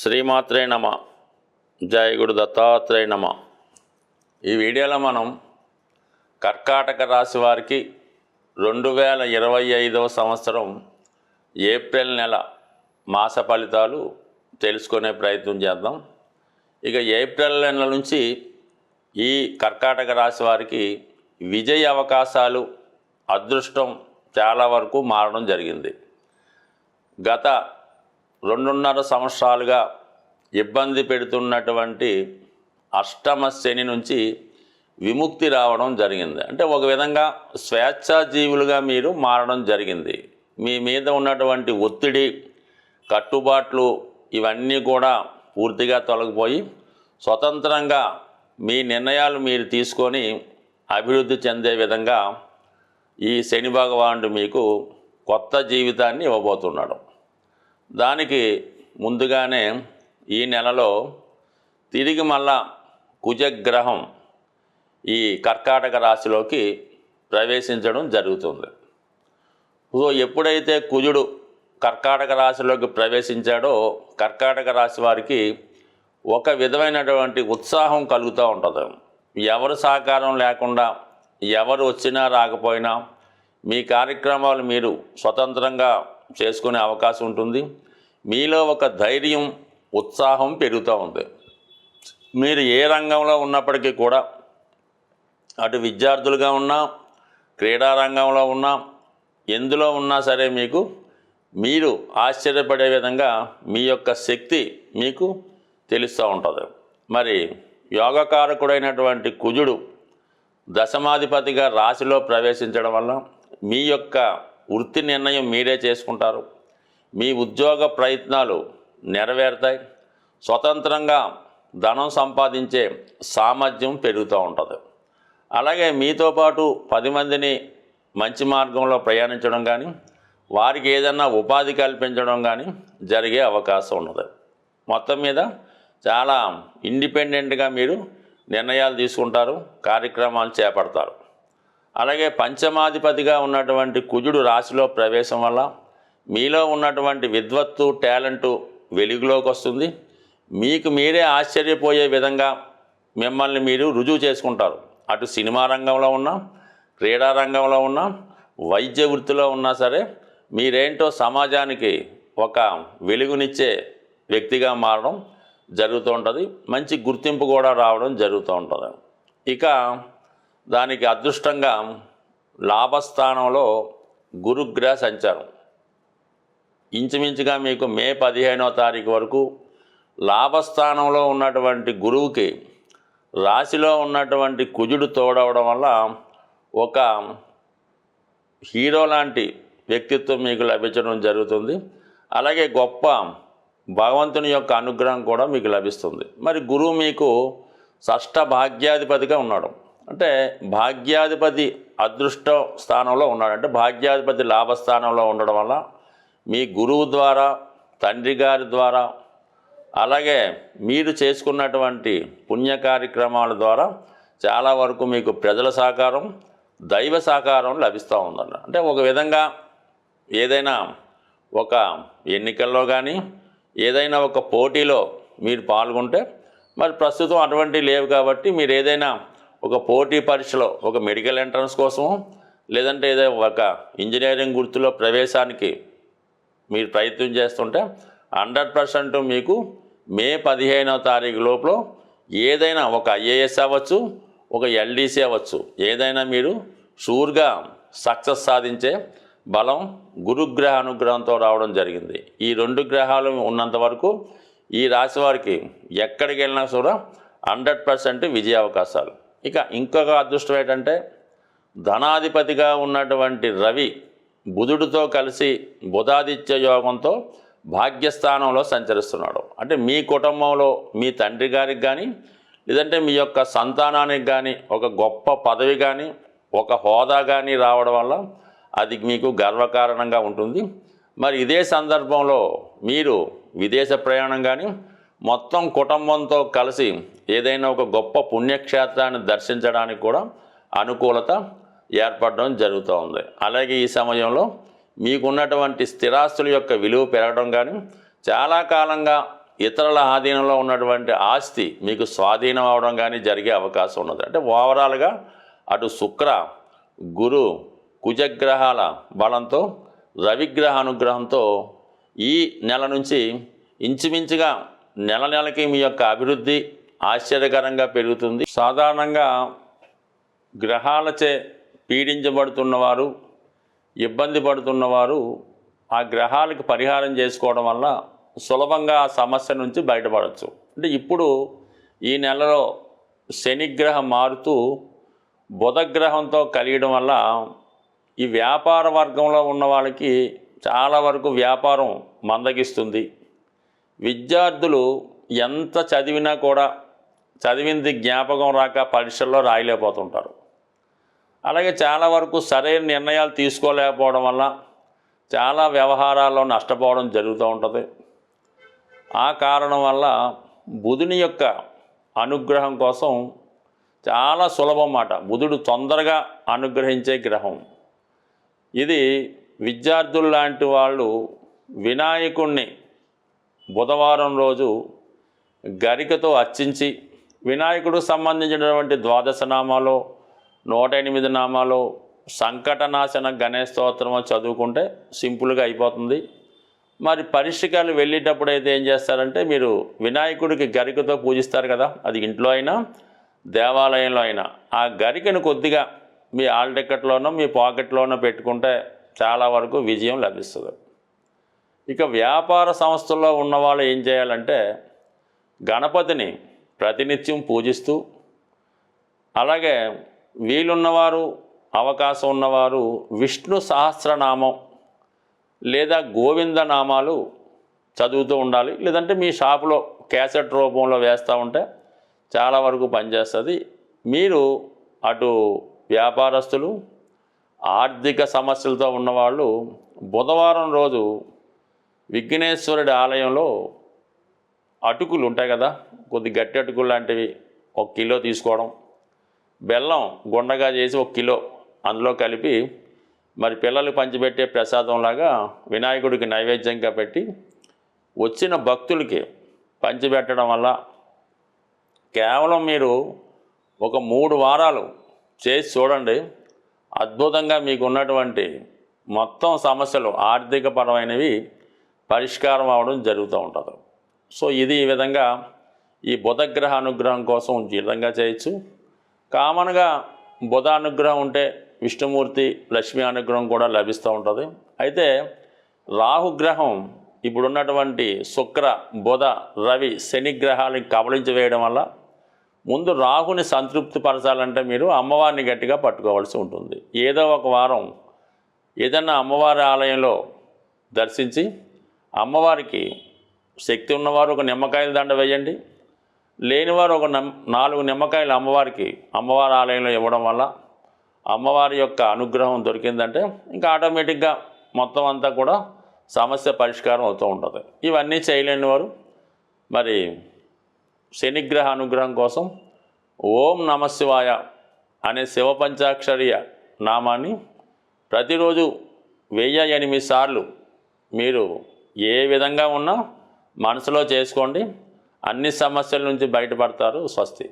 శ్రీమాత్రే నమ. జయగుడు దత్తాత్రేయ నమ. ఈ వీడియోలో మనం కర్కాటక రాశి వారికి రెండు వేల ఇరవై ఐదవ సంవత్సరం ఏప్రిల్ నెల మాస ఫలితాలు తెలుసుకునే ప్రయత్నం చేద్దాం. ఇక ఏప్రిల్ నెల నుంచి ఈ కర్కాటక రాశి వారికి విజయ అవకాశాలు అదృష్టం చాలా వరకు మారడం జరిగింది. గత రెండున్నర సంవత్సరాలుగా ఇబ్బంది పెడుతున్నటువంటి అష్టమ శని నుంచి విముక్తి రావడం జరిగింది. అంటే ఒక విధంగా స్వేచ్ఛాజీవులుగా మీరు మారడం జరిగింది. మీ మీద ఉన్నటువంటి ఒత్తిడి కట్టుబాట్లు ఇవన్నీ కూడా పూర్తిగా తొలగిపోయి స్వతంత్రంగా మీ నిర్ణయాలు మీరు తీసుకొని అభివృద్ధి చెందే విధంగా ఈ శని భగవానుడు మీకు కొత్త జీవితాన్ని ఇవ్వబోతున్నాడు. దానికి ముందుగానే ఈ నెలలో తిరిగి మళ్ళా కుజగ్రహం ఈ కర్కాటక రాశిలోకి ప్రవేశించడం జరుగుతుంది. సో ఎప్పుడైతే కుజుడు కర్కాటక రాశిలోకి ప్రవేశించాడో కర్కాటక రాశి వారికి ఒక విధమైనటువంటి ఉత్సాహం కలుగుతూ ఉంటుంది. ఎవరు సహకారం లేకుండా ఎవరు వచ్చినా రాకపోయినా మీ కార్యక్రమాలు మీరు స్వతంత్రంగా చేసుకునే అవకాశం ఉంటుంది. మీలో ఒక ధైర్యం ఉత్సాహం పెరుగుతూ ఉంది. మీరు ఏ రంగంలో ఉన్నప్పటికీ కూడా అటు విద్యార్థులుగా ఉన్నా క్రీడా రంగంలో ఉన్నా ఎందులో ఉన్నా సరే మీకు మీరు ఆశ్చర్యపడే విధంగా మీ యొక్క శక్తి మీకు తెలుస్తూ ఉంటుంది. మరి యోగకారకుడైనటువంటి కుజుడు దశమాధిపతిగా రాశిలో ప్రవేశించడం వల్ల మీ యొక్క వృత్తి నిర్ణయం మీరే చేసుకుంటారు. మీ ఉద్యోగ ప్రయత్నాలు నెరవేరుతాయి. స్వతంత్రంగా ధనం సంపాదించే సామర్థ్యం పెరుగుతూ ఉంటుంది. అలాగే మీతో పాటు పది మందిని మంచి మార్గంలో ప్రయాణించడం కానీ వారికి ఏదన్నా ఉపాధి కల్పించడం కానీ జరిగే అవకాశం ఉన్నది. మొత్తం మీద చాలా ఇండిపెండెంట్గా మీరు నిర్ణయాలు తీసుకుంటారు కార్యక్రమాలు చేపడతారు. అలాగే పంచమాధిపతిగా ఉన్నటువంటి కుజుడు రాశిలో ప్రవేశం వల్ల మీలో ఉన్నటువంటి విద్వత్తు టాలెంటు వెలుగులోకి వస్తుంది మీకు మీరే ఆశ్చర్యపోయే విధంగా మిమ్మల్ని మీరు రుజువు చేసుకుంటారు. అటు సినిమా రంగంలో ఉన్నా క్రీడా రంగంలో ఉన్నా వైద్య వృత్తిలో ఉన్నా సరే మీరేంటో సమాజానికి ఒక వెలుగునిచ్చే వ్యక్తిగా మారడం జరుగుతూ ఉంటుంది. మంచి గుర్తింపు కూడా రావడం జరుగుతూ ఉంటుంది. ఇక దానికి అదృష్టంగా లాభస్థానంలో గురుగ్రహ సంచారం. ఇంచుమించుగా మీకు మే పదిహేనో తారీఖు వరకు లాభస్థానంలో ఉన్నటువంటి గురువుకి రాశిలో ఉన్నటువంటి కుజుడు తోడవడం వల్ల ఒక హీరో లాంటి వ్యక్తిత్వం మీకు లభించడం జరుగుతుంది. అలాగే గొప్ప భగవంతుని యొక్క అనుగ్రహం కూడా మీకు లభిస్తుంది. మరి గురువు మీకు షష్ఠ భాగ్యాధిపతిగా ఉన్నాడు. అంటే భాగ్యాధిపతి అదృష్ట స్థానంలో ఉన్నాడు. అంటే భాగ్యాధిపతి లాభస్థానంలో ఉండడం వల్ల మీ గురువు ద్వారా తండ్రి గారి ద్వారా అలాగే మీరు చేసుకున్నటువంటి పుణ్య కార్యక్రమాల ద్వారా చాలా వరకు మీకు ప్రజల సహకారం దైవ సహకారం లభిస్తూ ఉందన్న. అంటే ఒక విధంగా ఏదైనా ఒక ఎన్నికల్లో కానీ ఏదైనా ఒక పోటీలో మీరు పాల్గొంటే మరి ప్రస్తుతం అటువంటివి లేవు కాబట్టి మీరు ఏదైనా ఒక పోటీ పరీక్షలో ఒక మెడికల్ ఎంట్రన్స్ కోసము లేదంటే ఏదో ఒక ఇంజనీరింగ్ గుర్తులో ప్రవేశానికి మీరు ప్రయత్నం చేస్తుంటే హండ్రెడ్ పర్సెంట్ మీకు మే పదిహేనవ తారీఖు లోపల ఏదైనా ఒక ఐఏఎస్ అవ్వచ్చు ఒక ఎల్డీసీ అవ్వచ్చు ఏదైనా మీరు షూర్గా సక్సెస్ సాధించే బలం గురుగ్రహ అనుగ్రహంతో రావడం జరిగింది. ఈ రెండు గ్రహాలు ఉన్నంత వరకు ఈ రాశి వారికి ఎక్కడికి వెళ్ళినా కూడా హండ్రెడ్ పర్సెంట్ విజయ అవకాశాలు. ఇక ఇంకొక అదృష్టం ఏంటంటే ధనాధిపతిగా ఉన్నటువంటి రవి బుధుడితో కలిసి బుధాదిత్య యోగంతో భాగ్యస్థానంలో సంచరిస్తున్నాడు. అంటే మీ కుటుంబంలో మీ తండ్రి గారికి కానీ లేదంటే మీ యొక్క సంతానానికి కానీ ఒక గొప్ప పదవి కానీ ఒక హోదా కానీ రావడం వల్ల అది మీకు గర్వకారణంగా ఉంటుంది. మరి ఇదే సందర్భంలో మీరు విదేశ ప్రయాణం కానీ మొత్తం కుటుంబంతో కలిసి ఏదైనా ఒక గొప్ప పుణ్యక్షేత్రాన్ని దర్శించడానికి కూడా అనుకూలత ఏర్పడడం జరుగుతూ ఉంది. అలాగే ఈ సమయంలో మీకున్నటువంటి స్థిరాస్తుల యొక్క విలువ పెరగడం కానీ చాలా కాలంగా ఇతరుల ఆధీనంలో ఉన్నటువంటి ఆస్తి మీకు స్వాధీనం అవడం కానీ జరిగే అవకాశం ఉన్నది. అంటే ఓవరాల్గా అటు శుక్ర గురు కుజగ్రహాల బలంతో రవిగ్రహ అనుగ్రహంతో ఈ నెల నుంచి ఇంచుమించుగా నెల నెలకి మీ యొక్క అభివృద్ధి ఆశ్చర్యకరంగా పెరుగుతుంది. సాధారణంగా గ్రహాలచే పీడించబడుతున్నవారు ఇబ్బంది పడుతున్నవారు ఆ గ్రహాలకు పరిహారం చేసుకోవడం వల్ల సులభంగా ఆ సమస్య నుంచి బయటపడవచ్చు అంటే ఇప్పుడు ఈ నెలలో శనిగ్రహం మారుతూ బుధగ్రహంతో కలియడం వల్ల ఈ వ్యాపార వర్గంలో ఉన్న వాళ్ళకి చాలా వరకు వ్యాపారం మందగిస్తుంది. విద్యార్థులు ఎంత చదివినా కూడా చదివింది జ్ఞాపకం రాక పరీక్షల్లో రాయలేకపోతుంటారు. అలాగే చాలా వరకు సరైన నిర్ణయాలు తీసుకోలేకపోవడం వల్ల చాలా వ్యవహారాల్లో నష్టపోవడం జరుగుతూ ఉంటుంది. ఆ కారణం వల్ల బుధుని యొక్క అనుగ్రహం కోసం చాలా సులభం మాట బుధుడు తొందరగా అనుగ్రహించే గ్రహం. ఇది విద్యార్థులు లాంటి వాళ్ళు వినాయకుణ్ణి బుధవారం రోజు గరికతో అర్చించి వినాయకుడు సంబంధించినటువంటి ద్వాదశనామాలో నూట ఎనిమిది నామాలు సంకటనాశన గణేష్ స్తోత్రం చదువుకుంటే సింపుల్గా అయిపోతుంది. మరి పరిష్కారాలు వెళ్ళేటప్పుడు అయితే ఏం చేస్తారంటే మీరు వినాయకుడికి గరికతో పూజిస్తారు కదా అది ఇంట్లో అయినా దేవాలయంలో అయినా. ఆ గరికను కొద్దిగా మీ ఆల్ టికెట్లోనో మీ పాకెట్లోనో పెట్టుకుంటే చాలా వరకు విజయం లభిస్తుంది. ఇక వ్యాపార సంస్థల్లో ఉన్నవాళ్ళు ఏం చేయాలంటే గణపతిని ప్రతినిత్యం పూజిస్తూ అలాగే వీలున్నవారు అవకాశం ఉన్నవారు విష్ణు సహస్రనామం లేదా గోవింద నామాలు చదువుతూ ఉండాలి. లేదంటే మీ షాపులో క్యాసెట్ రూపంలో వేస్తూ ఉంటే చాలా వరకు పనిచేస్తుంది. మీరు అటు వ్యాపారస్తులు ఆర్థిక సమస్యలతో ఉన్నవాళ్ళు బుధవారం రోజు విఘ్నేశ్వరుడి ఆలయంలో అటుకులు ఉంటాయి కదా కొద్ది గట్టి అటుకులు లాంటివి ఒక కిలో తీసుకోవడం బెల్లం గుండగా చేసి ఒక కిలో అందులో కలిపి మరి పిల్లలు పంచిపెట్టే ప్రసాదంలాగా వినాయకుడికి నైవేద్యంగా పెట్టి వచ్చిన భక్తులకి పంచిపెట్టడం వల్ల కేవలం మీరు ఒక మూడు వారాలు చేసి చూడండి అద్భుతంగా మీకు ఉన్నటువంటి మొత్తం సమస్యలు ఆర్థిక పరమైనవి పరిష్కారం అవడం జరుగుతూ ఉంటుంది. సో ఇది ఈ విధంగా ఈ బుధగ్రహ అనుగ్రహం కోసం ఈ విధంగా చేయొచ్చు. కామన్గా బుధ అనుగ్రహం ఉంటే విష్ణుమూర్తి లక్ష్మీ అనుగ్రహం కూడా లభిస్తూ ఉంటుంది. అయితే రాహుగ్రహం ఇప్పుడున్నటువంటి శుక్ర బుధ రవి శని గ్రహాలని కబలించి వేయడం వల్ల ముందు రాహుని సంతృప్తి పరచాలంటే మీరు అమ్మవారిని గట్టిగా పట్టుకోవాల్సి ఉంటుంది. ఏదో ఒక వారం ఏదన్నా అమ్మవారి ఆలయంలో దర్శించి అమ్మవారికి శక్తి ఉన్నవారు ఒక నిమ్మకాయల దండ వేయండి. లేనివారు ఒక నాలుగు నిమ్మకాయలు అమ్మవారికి అమ్మవారి ఆలయంలో ఇవ్వడం వల్ల అమ్మవారి యొక్క అనుగ్రహం దొరికిందంటే ఇంకా ఆటోమేటిక్గా మొత్తం అంతా కూడా సమస్య పరిష్కారం అవుతూ ఉంటుంది. ఇవన్నీ చేయలేని వారు మరి శనిగ్రహ అనుగ్రహం కోసం ఓం నమశివాయ అనే శివపంచాక్షరీయ నామాన్ని ప్రతిరోజు వెయ్యి ఎనిమిది సార్లు మీరు ఏ విధంగా ఉన్నా మనసులో చేసుకోండి. అన్ని సమస్యల నుంచి బయటపడతారు స్వస్తి.